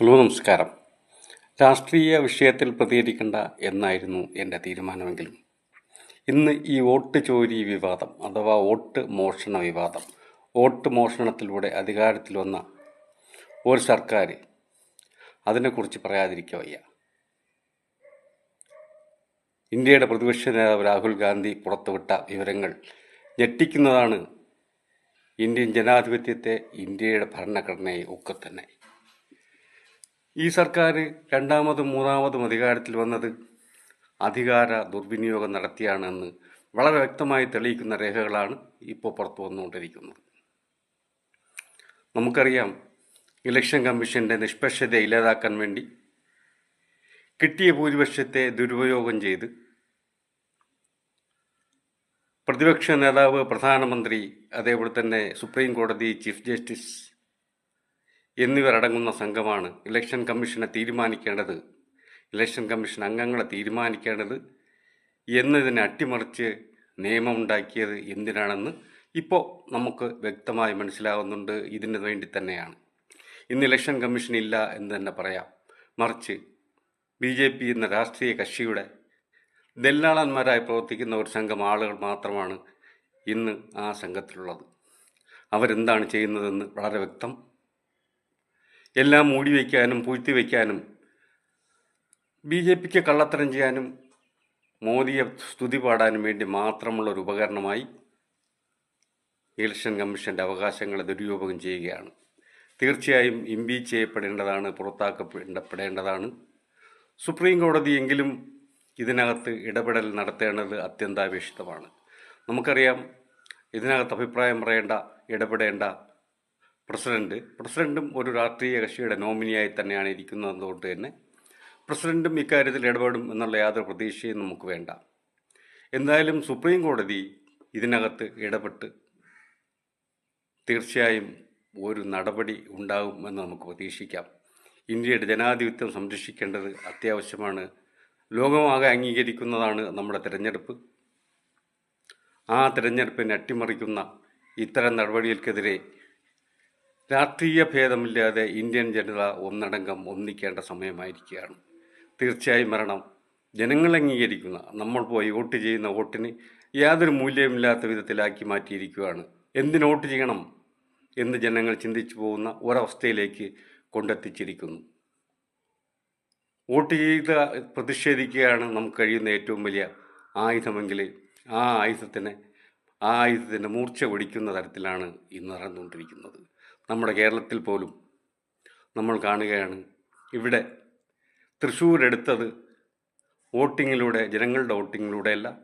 Hello നമസ്കാരം. രാഷ്ട്രീയ വിഷയത്തിൽ പ്രതികരിക്കേണ്ട എന്നായിരുന്നു എന്റെ തീരുമാനമെങ്കിലും. ഇന്ന് ഈ വോട്ട് ചോരി വിവാദം അഥവാ വോട്ട് മോഷണ വിവാദം വോട്ട് മോഷണത്തിലൂടെ അധികാരത്തിൽ വന്ന ഒരു സർക്കാർ അതിനെക്കുറിച്ച് പറയാതിരിക്കുക വയ്യ. ഇന്ത്യയുടെ പ്രതിപക്ഷ നേതാവ് രാഹുൽ ഗാന്ധി പുറത്തുവിട്ട വിവരങ്ങൾ ഞെട്ടിക്കുന്നതാണ് ഇന്ത്യൻ ജനാധിപത്യത്തെ ഇന്ത്യയുടെ ഭരണഘടനയെ ഒക്കെ തന്നെ. ഈ സർക്കാർ രണ്ടാമതും മൂന്നാമതും അധികാരത്തിൽ വന്നത് അധികാര ദുർവിനിയോഗം നടത്തിയാണെന്ന് വളരെ വ്യക്തമായി തെളിയിക്കുന്ന രേഖകളാണ് ഇപ്പോൾ പുറത്തു വന്നുകൊണ്ടിരിക്കുന്നത്. നമുക്കറിയാം ഇലക്ഷൻ കമ്മീഷന്റെ നിഷ്പക്ഷത ഇല്ലാതാക്കാൻ വേണ്ടി കിട്ടിയ ഭൂരിപക്ഷത്തെ ദുരുപയോഗം ചെയ്ത് പ്രതിപക്ഷ നേതാവ് പ്രധാനമന്ത്രി അതേപോലെ തന്നെ സുപ്രീം കോടതി ചീഫ് ജസ്റ്റിസ് എന്നിവരടങ്ങുന്ന സംഘമാണ് ഇലക്ഷൻ കമ്മീഷനെ തീരുമാനിക്കേണ്ടത്. ഇലക്ഷൻ കമ്മീഷൻ അംഗങ്ങളെ തീരുമാനിക്കേണ്ടത് എന്നതിനെ അട്ടിമറിച്ച് നിയമമുണ്ടാക്കിയത് എന്തിനാണെന്ന് ഇപ്പോൾ നമുക്ക് വ്യക്തമായി മനസ്സിലാവുന്നുണ്ട്. ഇതിന് വേണ്ടി തന്നെയാണ്. ഇന്ന് ഇലക്ഷൻ കമ്മീഷൻ ഇല്ല എന്ന് തന്നെ പറയാം. മറിച്ച് ബി ജെ പി എന്ന രാഷ്ട്രീയ കക്ഷിയുടെ ദല്ലാളന്മാരായി പ്രവർത്തിക്കുന്ന ഒരു സംഘം ആളുകൾ മാത്രമാണ് ഇന്ന് ആ സംഘത്തിലുള്ളത്. അവരെന്താണ് ചെയ്യുന്നതെന്ന് വളരെ വ്യക്തം. എല്ലാം മൂടി വയ്ക്കാനും പൂഴ്ത്തി വയ്ക്കാനും ബി ജെ പിക്ക് കള്ളത്തരം ചെയ്യാനും മോദിയെ സ്തുതി പാടാനും വേണ്ടി മാത്രമുള്ള ഒരു ഉപകരണമായി ഇലക്ഷൻ കമ്മീഷന്റെ അവകാശങ്ങളെ ദുരുപയോഗം ചെയ്യുകയാണ്. തീർച്ചയായും ഇംപീച്ച് ചെയ്യപ്പെടേണ്ടതാണ് പുറത്താക്കപ്പെടേണ്ടതാണ്. സുപ്രീം കോടതി എങ്കിലും ഇതിനകത്ത് ഇടപെടൽ നടത്തേണ്ടത് അത്യന്താപേക്ഷിതമാണ്. നമുക്കറിയാം ഇതിനകത്ത് അഭിപ്രായം പറയേണ്ട ഇടപെടേണ്ട പ്രസിഡന്റ്. പ്രസിഡന്റും ഒരു രാഷ്ട്രീയ കക്ഷിയുടെ നോമിനിയായി തന്നെയാണ് ഇരിക്കുന്നതുകൊണ്ട് തന്നെ പ്രസിഡന്റും ഇക്കാര്യത്തിൽ ഇടപെടും എന്നുള്ള യാതൊരു പ്രതീക്ഷയും നമുക്ക് വേണ്ട. എന്തായാലും സുപ്രീം കോടതി ഇതിനകത്ത് ഇടപെട്ട് തീർച്ചയായും ഒരു നടപടി ഉണ്ടാകും എന്ന് നമുക്ക് പ്രതീക്ഷിക്കാം. ഇന്ത്യയുടെ ജനാധിപത്യം സംരക്ഷിക്കേണ്ടത് അത്യാവശ്യമാണ്. ലോകമാകെ അംഗീകരിക്കുന്നതാണ് നമ്മുടെ തിരഞ്ഞെടുപ്പ്. ആ തിരഞ്ഞെടുപ്പിനെ അട്ടിമറിക്കുന്ന ഇത്തരം നടപടികൾക്കെതിരെ രാഷ്ട്രീയ ഭേദമില്ലാതെ ഇന്ത്യൻ ജനത ഒന്നടങ്കം ഒന്നിക്കേണ്ട സമയമായിരിക്കുകയാണ്. തീർച്ചയായും മരണം. ജനങ്ങൾ അംഗീകരിക്കുന്ന നമ്മൾ പോയി വോട്ട് ചെയ്യുന്ന വോട്ടിന് യാതൊരു മൂല്യമില്ലാത്ത വിധത്തിലാക്കി മാറ്റിയിരിക്കുകയാണ്. എന്തിന് വോട്ട് ചെയ്യണം എന്ന് ജനങ്ങൾ ചിന്തിച്ചു പോകുന്ന ഒരവസ്ഥയിലേക്ക് കൊണ്ടെത്തിച്ചിരിക്കുന്നു. വോട്ട് ചെയ്ത് പ്രതിഷേധിക്കുകയാണ് നമുക്ക് കഴിയുന്ന ഏറ്റവും വലിയ ആയുധമെങ്കിൽ ആ ആയുധത്തിന് ആ ആയുധത്തിന്റെ മൂർച്ച ഒടിക്കുന്ന തരത്തിലാണ് ഇന്ന് നടന്നുകൊണ്ടിരിക്കുന്നത്. നമ്മുടെ കേരളത്തിൽ പോലും നമ്മൾ കാണുകയാണ്. ഇവിടെ തൃശ്ശൂർ എടുത്തത് വോട്ടിങ്ങിലൂടെ ജനങ്ങളുടെ വോട്ടിങ്ങിലൂടെയല്ല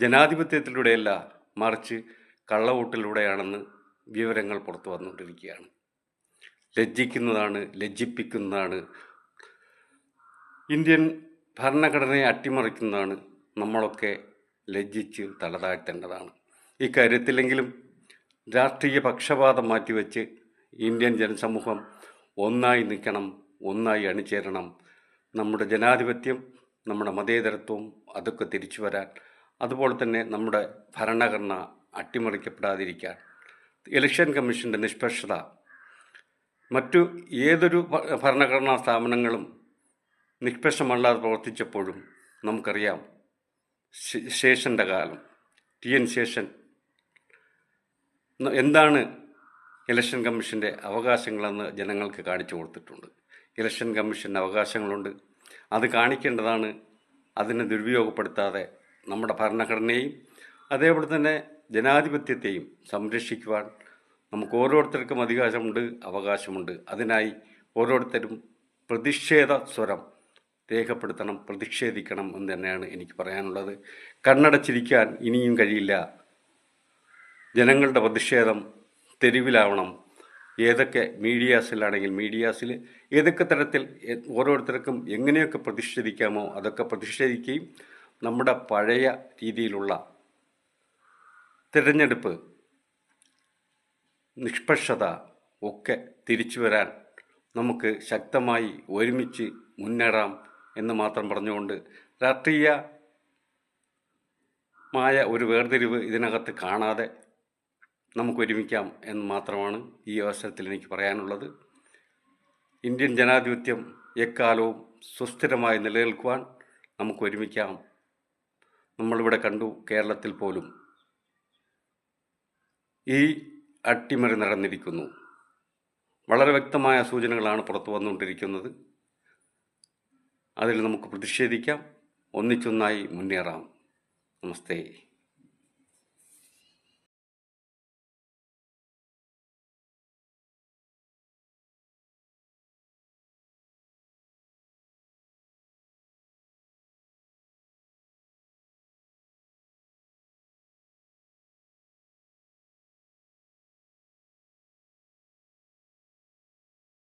ജനാധിപത്യത്തിലൂടെയല്ല മറിച്ച് കള്ളവോട്ടിലൂടെയാണെന്ന് വിവരങ്ങൾ പുറത്തു വന്നുകൊണ്ടിരിക്കുകയാണ്. ലജ്ജിക്കുന്നതാണ് ലജ്ജിപ്പിക്കുന്നതാണ് ഇന്ത്യൻ ഭരണഘടനയെ അട്ടിമറിക്കുന്നതാണ് നമ്മളൊക്കെ ലജ്ജിച്ച് തലതാഴ്ത്തേണ്ടതാണ്. ഇക്കാര്യത്തിലെങ്കിലും രാഷ്ട്രീയ പക്ഷപാതം മാറ്റിവെച്ച് ഇന്ത്യൻ ജനസമൂഹം ഒന്നായി നിൽക്കണം ഒന്നായി അണിചേരണം. നമ്മുടെ ജനാധിപത്യം നമ്മുടെ മതേതരത്വം അതൊക്കെ തിരിച്ചു വരാൻ. അതുപോലെ തന്നെ നമ്മുടെ ഭരണഘടന അട്ടിമറിക്കപ്പെടാതിരിക്കാൻ. ഇലക്ഷൻ കമ്മീഷന്റെ നിഷ്പക്ഷത. മറ്റു ഏതൊരു ഭരണഘടനാ സ്ഥാപനങ്ങളും നിഷ്പക്ഷമല്ലാതെ പ്രവർത്തിച്ചപ്പോഴും നമുക്കറിയാം ശേഷന്റെ കാലം ടി എൻ ശേഷൻ. എന്താണ് ഇലക്ഷൻ കമ്മീഷന്റെ അവകാശങ്ങളെന്ന് ജനങ്ങൾക്ക് കാണിച്ചു കൊടുത്തിട്ടുണ്ട്. ഇലക്ഷൻ കമ്മീഷന്റെ അവകാശങ്ങളുണ്ട്. അത് കാണിക്കേണ്ടതാണ്. അതിനെ ദുരുപയോഗപ്പെടുത്താതെ നമ്മുടെ ഭരണഘടനയെയും അതേപോലെ തന്നെ ജനാധിപത്യത്തെയും സംരക്ഷിക്കുവാൻ നമുക്ക് ഓരോരുത്തർക്കും അധികാരമുണ്ട് അവകാശമുണ്ട്. അതിനായി ഓരോരുത്തരും പ്രതിഷേധ സ്വരം രേഖപ്പെടുത്തണം പ്രതിഷേധിക്കണം എന്ന് തന്നെയാണ് എനിക്ക് പറയാനുള്ളത്. കണ്ണടച്ചിരിക്കാൻ ഇനിയും കഴിയില്ല. ജനങ്ങളുടെ പ്രതിഷേധം തെരുവിലാവണം. ഏതൊക്കെ മീഡിയാസിലാണെങ്കിൽ മീഡിയാസിൽ ഏതൊക്കെ തരത്തിൽ ഓരോരുത്തർക്കും എങ്ങനെയൊക്കെ പ്രതിഷേധിക്കാമോ അതൊക്കെ പ്രതിഷേധിക്കുകയും നമ്മുടെ പഴയ രീതിയിലുള്ള തിരഞ്ഞെടുപ്പ് നിഷ്പക്ഷത ഒക്കെ തിരിച്ചു വരാൻ നമുക്ക് ശക്തമായി ഒരുമിച്ച് മുന്നേറാം എന്ന് മാത്രം പറഞ്ഞുകൊണ്ട് രാഷ്ട്രീയമായ ഒരു വേർതിരിവ് ഇതിനകത്ത് കാണാതെ നമുക്ക് ഒരുമിക്കാം എന്ന് മാത്രമാണ് ഈ അവസരത്തിൽ എനിക്ക് പറയാനുള്ളത്. ഇന്ത്യൻ ജനാധിപത്യം എക്കാലവും സുസ്ഥിരമായി നിലനിൽക്കുവാൻ നമുക്ക് ഒരുമിക്കാം നമ്മളിവിടെ കണ്ടു കേരളത്തിൽ പോലും ഈ അട്ടിമറി നടന്നിരിക്കുന്നു. വളരെ വ്യക്തമായ സൂചനകളാണ് പുറത്തു വന്നുകൊണ്ടിരിക്കുന്നത്. അതിൽ നമുക്ക് പ്രതിഷേധിക്കാം. ഒന്നിച്ചൊന്നായി മുന്നേറാം. നമസ്തേ.